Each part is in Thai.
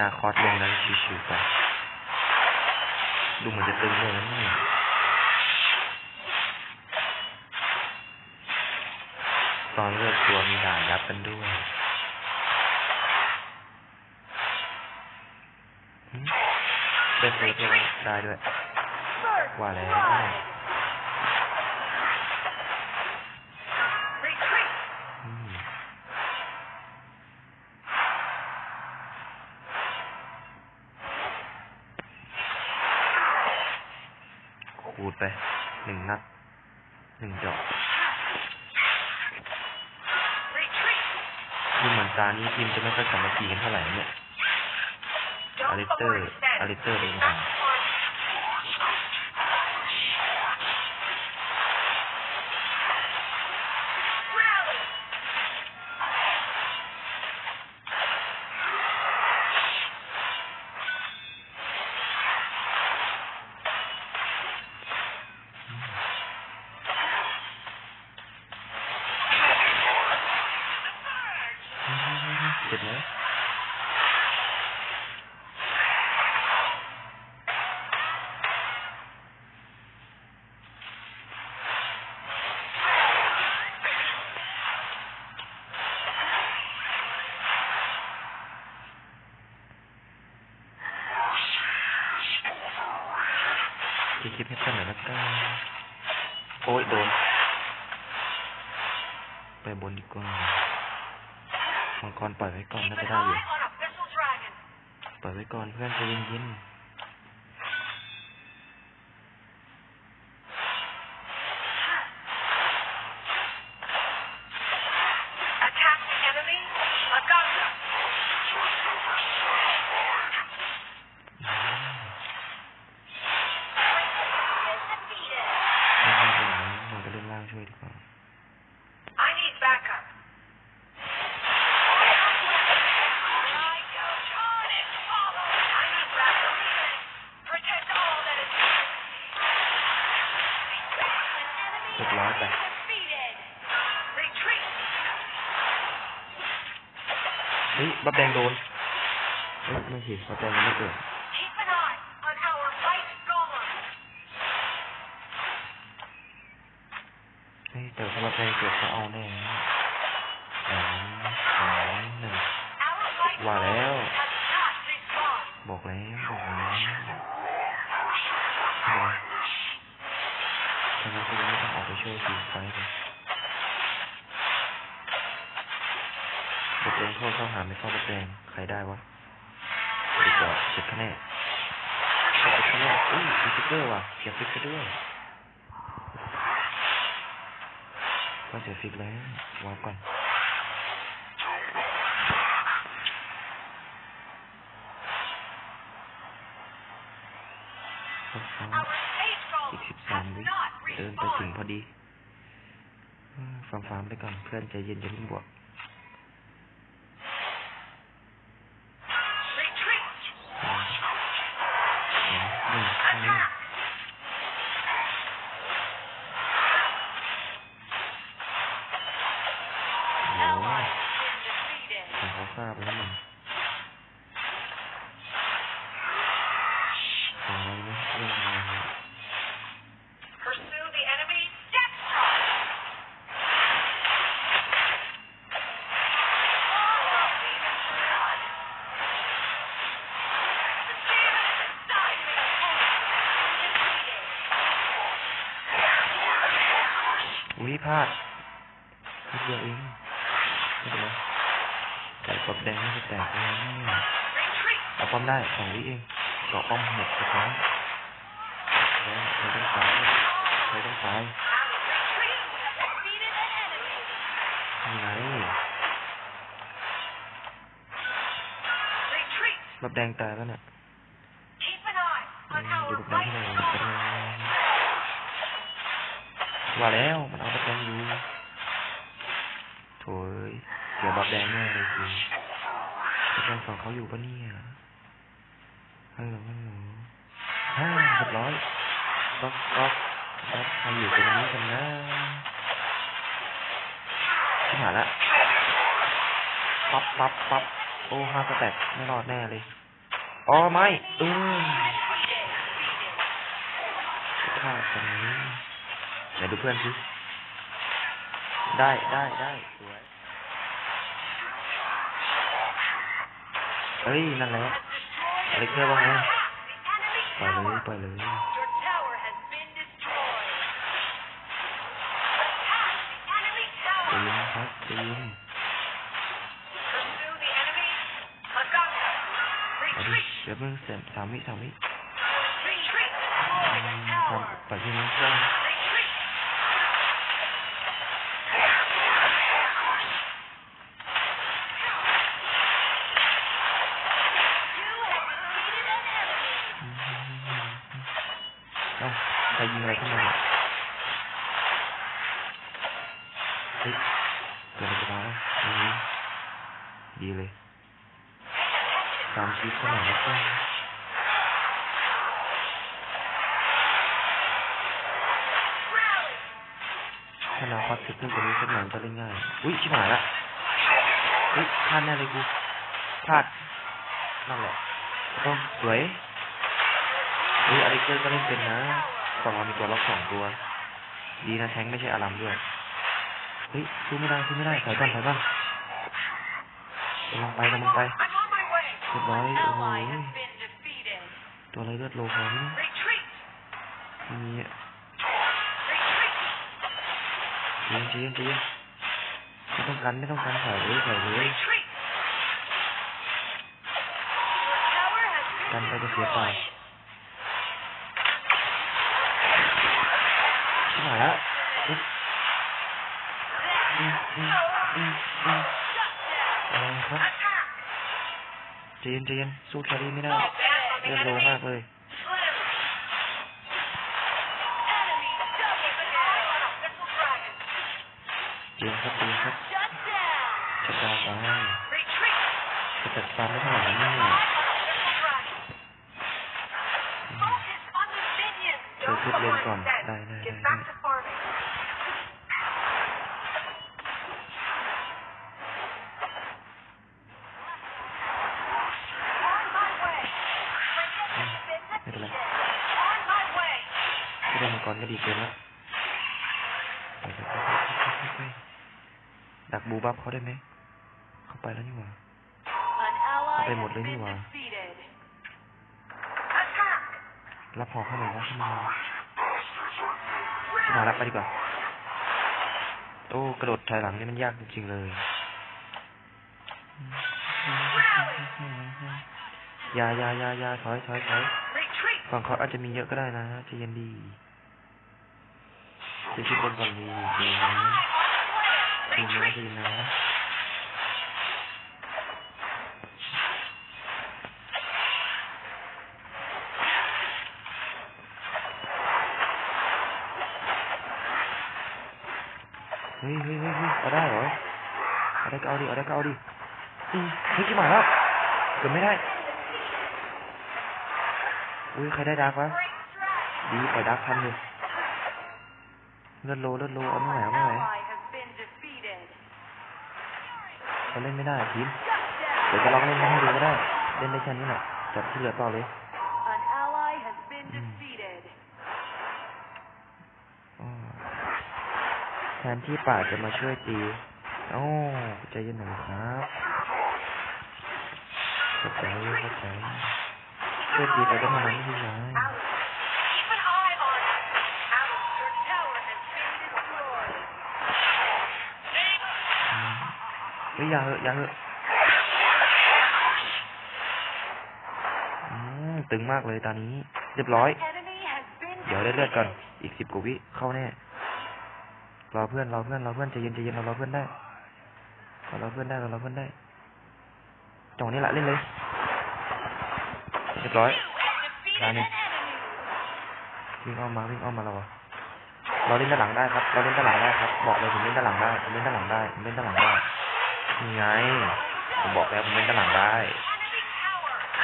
นาคอสลงแล้วชิวๆไป ดูเหมือนจะตึงเลยนะนี่ตอนเลือกตัวมีด่านยับกันด้วยได้เฟิร์สด้วได้ด้วยว่าแล้ว ขูดไปหนึ่งนัดหนึ่งดอก Retreat! ดูเหมือนตานี้ทีมจะไม่ค่อยสามัคคีกันเท่าไหร่เนี่ย Don't Alistair- overextend. Alistair đi That's nào. fine. Rally! ไปบนดีกว่า มังกรปล่อยไว้ก่อน Keep น่าจะ an ได้อยู่ eye on Abyssal Dragon. ปล่อยไว้ก่อนเพื่อนใจเย็น Attack บับแดงโดนเฮ้ยไม่สิดบับแดงยังไม่เกิด Keep an eye on our light golem. เฮ้ยแต่ถ้าบับแดงเกิดเขาเอาแน่สามสองหนึ่ง Our light Wow. golem has not respawned. บอกแล้วบอกแล้วฉะนั้นก็ยังไม่ต้องออกไปช่วยทีมไฟเลย บับแดงเข้าเข้าหาไม่เข้าบับแดงใครได้วะดีกว่าเจ็ดคะแนนเจ็ดคะแนนอุ้ยมีสติ๊กเกอร์ว่ะเสียฟิกไปด้วยก็เสียฟิกแล้ววางก่อนฟ้า Our stage อีก golem สิบสาม has วิ not เดินไปถึง respawned. พอดีเออฟาร์มฟาร์มไปก่อนเพื่อนใจเย็นจะเพิ่งบวก พลาดนิดเดียวเองไม่เป็นไรแต่กดแดงไม่ได้แตกเลยเนี่ย Retreat. เอาป้อมได้สองวิเองเกาะป้อมหมดสุดท้ายแล้วใครต้องตายใครต้องตาย Retreat. Defeated an enemy. ยังไง Retreat. บับแดงตายแล้วเนี่ย Keep an eye อื on มดู our บับแดงที่ไหน ว่าแล้วมันเอาบับแดงอยู่โถยเสียบับแดงแน่เลยจริงบับแดงฝั่งเขาอยู่ปะเนี่ยฮัลโหลฮัลโหลฮ่าเรียบร้อยก๊อกก๊อกก๊อกใครอยู่ตรงนี้กันนะที่หาละปั๊บปั๊บปั๊บโอ้ห้าสแต็กไม่รอดแน่เลยอ๋อไม่เออพลาตรงนี้ ไหนดูเพื่อนสิได้ได้ได้สวยเอ้ย นั่นแหละอะไรเพื่อนว่าไงปล่อยเลยปล่อยเลย Your tower has been destroyed. Attack the enemy ใจ tower. เย็นครับใจเย็น Pursue the enemy. Maganga. เอาดิ Retreat. เดี๋ยวมึงเสร็จสามวิสามวิ Retreat. อื Destroy ม the ท tower. ำปล่อยที่นี้เครื่อง Retreat. เอ้าใครยิงอะไรขึ้นมาเนี่ยเฮ้ยเกิดอะไรขึ้นมาแล้วไม่รู้ ดีเลย ตามชีวิตขนาดนั้นก็ Rally. ถ้าเราคอสถึกขึ้นกว่านี้สักหน่อยจะเล่นง่าย อุ้ยชิบหายละเฮ้ยพลาดแน่เลยกูพลาดนั่นแหละต้องสวยเฮ้ยอเล็กเกอร์ก็เล่นเป็นนะฝั่งเรามีตัวล็อกสองตัว ดีนะแทงไม่ใช่อารัมด้วย เฮ้ยสู้ไม่ได้สู้ไม่ได้ถอยก่อนถอยก่อน กำลังไปกำลังไป I'm on my way. เรียบร้อย An โอ้โห ally has been defeated. ตัวอะไรเลือดโลคอนี่นะ Retreat. มี Retreat. เย็นใจเย็นใจเย็นไม่ต้องกันไม่ต้องกันถอยเลยถอยเลย Retreat. Your tower has been กันไปจะเสียเปล่า destroyed. ชิบหายละเฮ้ย อืมอืมอืมอืม Shut down. อะไรครับ Attack. ใจเย็นใจเย็นสู้แครี่ไม่ได้ Fall back on the เลือดโล enemy. มากเลย Slay. Enemy double kill. Missile dragon. เจนครับเจนครับ Shut down. จัดการไป Retreat. จะจัดการไม่เท่าไหร่เนี่ย Missile dragon. Focus on the minions. เธอขึ้นเลนก่อนได้ได้ได้ Get ได้ back to farming. On my way. อืมไม่เป็นไร On my way. ไม่ได้มั งกรก็ดีเกินละไปไปไปไปไปไปดักบูบับเขาได้ไหม เข้าไปแล้วนี่หว่า An ally Apa yang has buat lagi, been Wak? defeated. Attack. รับพอเข้ามาแล้วเข้ามามารับไปดีกว่า โอ้กระโดดถอยหลังนี่มันยากจริงๆเลย ยายายายาถอยถอยถอยฝั่งเขาอาจจะมีเยอะก็ได้นะใจเย็นดี ดเป็นก่อนดีดีนะดีนะดีนะเฮ้ยเฮ้ยเฮ้ยเฮ้ยเอาได้เหรอเอาได้ก็เอาดิเอาได้ก็เอาดิเฮ้ยกี่หมายแล้วเกือบไม่ได้ อุ้ยใครได้ดาร์กวะดีปล่อยดาร์กทันอยู่ เลือดโลเลือดโลเอาไม่ไหวเอาไม่ไหว Ally has been defeated. เขาเล่นไม่ได้ทีม Shut เดี๋ยว down. จะลองเล่นให้ดูก็ได้ เล่นได้แค่นี้แหละจับที่เหลือต่อเลย An ally has been Hmm. defeated. อ้อแทนที่ป่าจะมาช่วยตีโอ้ใจเย็นหน่อยครับเข้าใจเข้าใจช่วยตีไปก็เท่านั้นไม่ใช่ไห เฮ้ยอย่าเหอะอย่าเหอะอืมตึงมากเลยตอนนี้ เรียบร้อย เดี๋ยวได้เลือดก่อน อีกสิบกว่าวิเข้าแน่ รอเพื่อนรอเพื่อนรอเพื่อนใจเย็นใจเย็นเรารอเพื่อนได้เรารอเพื่อนได้เรารอเพื่อนได้จังหวะนี้แหละเล่นเลย เรียบร้อย You have defeated Done an it. enemy. วิ่งอ้อมมาวิ่งอ้อมมาเราอะเราเล่นด้านหลังได้ครับ เราเล่นด้านหลังได้ครับ บอกเลยผมเล่นด้านหลังได้ผมเล่นด้านหลังได้ผมเล่นด้านหลังได้ นี่ไง ผมบอกแล้วผมเล่นด้านหลังได้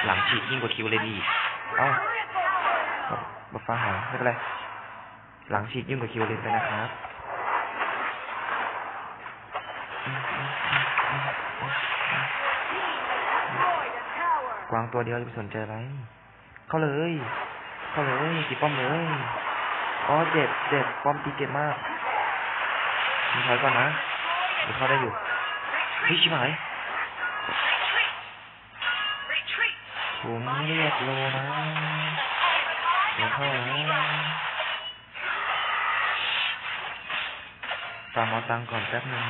หลังฉีกยิ่งกว่าคิวเลยดีเอ้าบัฟฟ้าหายไม่เป็นไร หลังฉีดยิ่งกว่าคิวเลนไปนะครับกวางตัวเดียวจะไปสนใจอะไร เข้าเลย เข้าเลยตีป้อมเลยอ๋อเจ็บเจ็บป้อมตีเจ็บมากมีถอยก่อนนะเดี๋ยวเข้าได้อยู่ เฮ้ยชิบหายผมเรียกโลนะเดี๋ยวเข้านะตามเอาตังก่อนแป๊บนึง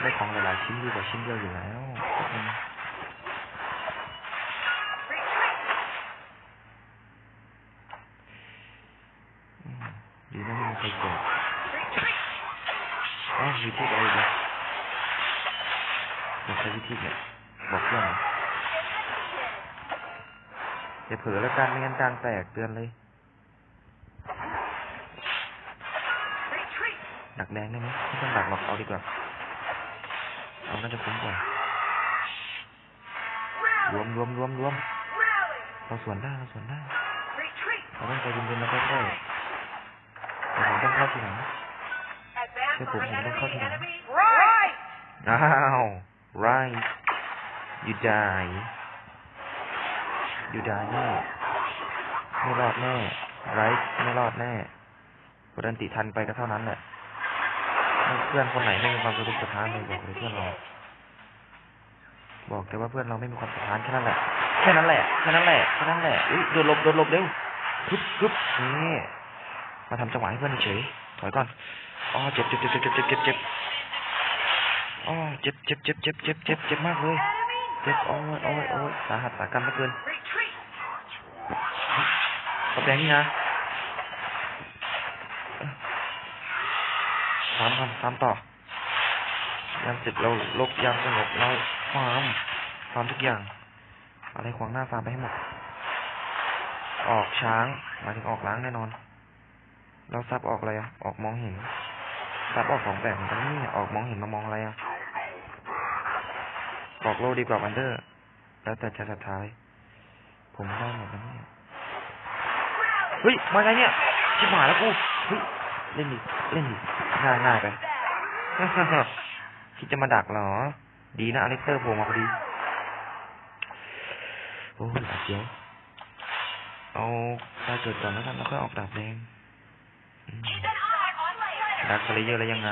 ได้ของหลายๆชิ้นดีกว่าชิ้นเดียวอยู่แล้ว อยากใช้วิธีเนี่ยบอกเพื่อนหน่อยอย่าเผลอแล้วกันไม่งั้นกลางแตกเตือนเลย Retreat! ดักแดงได้ไหมไม่ต้องดักหรอกเอาดีกว่าเอาน่าจะคุ้มกว่ารวมรวมรวมรวม Rally! เราสวนได้เราสวนได้ Retreat! เราต้องใจเย็นๆแล้วค่อยๆแต่ผมต้องเข้าทีหลัง Advance Cái on bụng the mình nó khó enemy, thế nào? enemy! Right! อ้าว right you die you die แน่ไม่รอดแน่ right ไม่รอดแน่กดอันติทันไปก็เท่านั้นแหละเพื่อนคนไหนไม่มีความรู้สึกสะท้านเลยบอกเลยเพื่อนเรา บอกแต่ว่าเพื่อนเราไม่มีความสะท้านแค่นั้นแหละ แค่นั้นแหละ แค่นั้นแหละ แค่นั้นแหละอุ้ยโดนหลบโดนหลบเร็วปึ๊บปึ๊บนี่มาทำจังหวะให้เพื่อนเฉย ถอยก่อน อ๋อ เจ็บเจ็บเจ็บเจ็บเจ็บเจ็บ อ๋อเจ็บเจ็บเจ็บเจ็บเจ็บเจ็บเจ็บมากเลยเจ็บโอ้ยโอ้ยโอ้ยสาหัสสากันเหลือเกิน Retreat! กระแดงนี่นะสามพันสามต่อยามเสร็จเราลบยามสงบเราฟาร์มฟามทุกอย่าง อะไรขวางหน้าฟาร์มไปให้หมด ออกช้างหมายถึงออกล้างแน่นอน เราซับออกอะไรอะออกมองเห็นซับออกของแปลกเหมือนกันนี่ออกมองเห็นมามองอะไรอะ ออกโลดีกว่าวันเดอร์ แล้วแต่จะศรัทธาย ผมได้หมดแล้วเนี่ย เฮ้ย มาไงเนี่ยชิบหายแล้วกู เฮ้ย เล่นดิ เล่นดิ ง่ายง่ายไปคิดจะมาดักเหรอ ดีนะอเล็กเตอร์โผล่มาพอดี โอ้ยเจียวเอาตาเกิดก่อนแล้วกันแล้วค่อยออกดาบแดงดักสเลเยอร์แล้วยังไง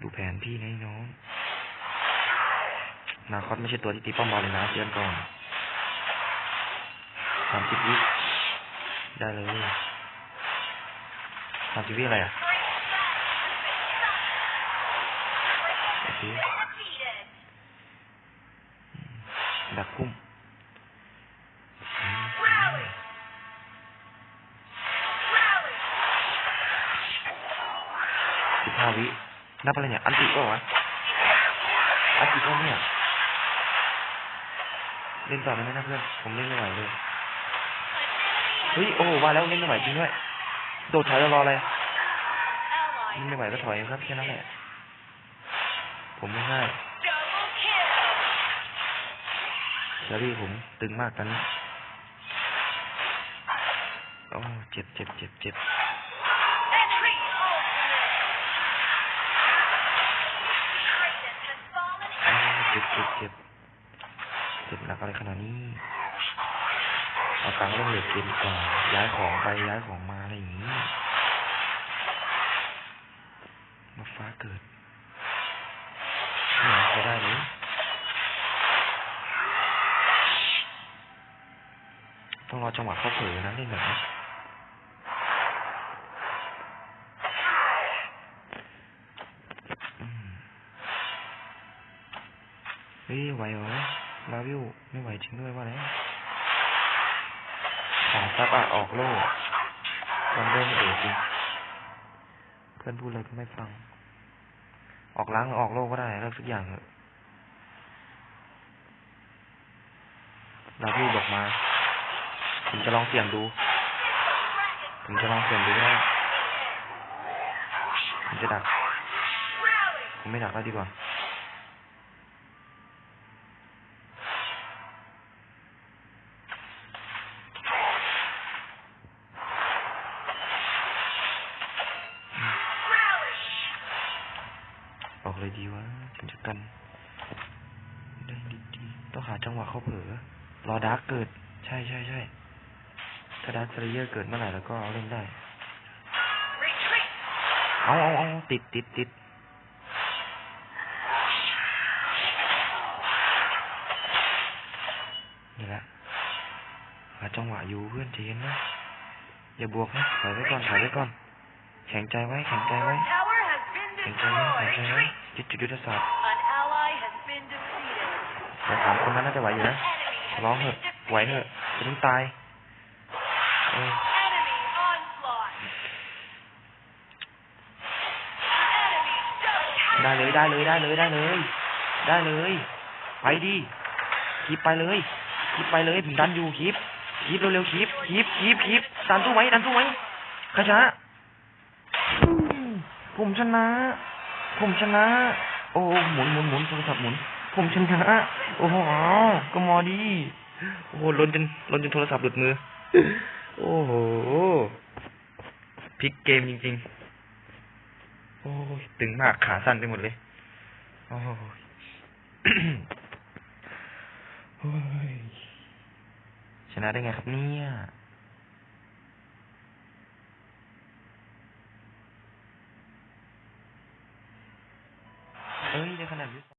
ดูแผนพี่นะน้อง นาคอสไม่ใช่ตัวที่ตีป้อมบอลเลยนะเตือนก่อนสามสิบวิได้เลยสามสิบวิอะไรอะโอเคดักพุ่มสิบห้าวินับอะไรเนี่ย อันติก็วะอันติก็เนี่ย เล่นต่อได้ไหมนะเพื่อน ผมเล่นไม่ไหวเลย เฮ้ย โอ้ว่าแล้วเล่นไม่ไหวจริงด้วย โดดถอยแล้วรออะไรเล่นไม่ไหวก็ถอยครับแค่นั้นแหละ ผมไม่ง่าย Double kill! เชอรี่ผมตึงมากตอนนี้โอ้เจ็บเจ็บเจ็บเจ็บ กอะไรขนาดนี้ เอาตังค์เรื่องเหล็กเกมดีกว่าย้ายของไปย้ายของมาอะไรอย่างนี้ มาฟ้าเกิดเนี่ยเขาได้เลยต้องรอจังหวะเขาเผลอนะเล่นแบบนี้อืมเฮ้ยไหวเหรอ ลาวิวไม่ไหวจริงด้วยว่าแล้วของซับอะออกโล่วันเดอร์ไม่เอ๋จริงเพื่อนพูดอะไรก็ไม่ฟัง ออกล้างออกโล่ก็ได้แล้วสักอย่างเถอะลาวิวบอกมาผมจะลองเสี่ยงดูผมจะลองเสี่ยงดูว่าผมจะดักผมไม่ดักแล้วดีกว่า ใช่ใช่ถ้าดาร์กสเลเยอร์เกิดเมื่อไหร่แล้วก็เอาเล่นได้ เอาเอาเอาติดติดติดนี่แหละหาจังหวะอยู่เพื่อนใจเย็นนะ อย่าบวกนะถอยไว้ก่อนถอยไว้ก่อน แข็งใจไว้แข็งใจไว้แข็งใจไว้แข็งใจไว้ยึดจุดยุทธศาสตร์แต่สามคนนั้นน่าจะไหวอยู่นะร้องเถอะไหวเถอะ จะต้องตายได้เลยได้เลยได้เลยได้เลย ได้เลย ไปดิคลิปไปเลยคลิปไปเลยผมดันอยู่คลิปคลิปเร็วๆคลิปคลิปคลิปคลิปดันสู้ไหมดันสู้ไหมใครชนะผมชนะ ผมชนะ โอ้หมุนหมุนหมุนโทรศัพท์หมุน ผมชนะ โอ้โหก็มอดี โอ้โหลนจนลนจนโทรศัพท์หลุดมือ โอ้โหพลิกเกมจริง ๆ โอ้ยตึงมากขาสั้นไปหมดเลย โอ้ยโอ้ยชนะได้ไงครับเนี่ยเอ้ยได้ขนาดนี้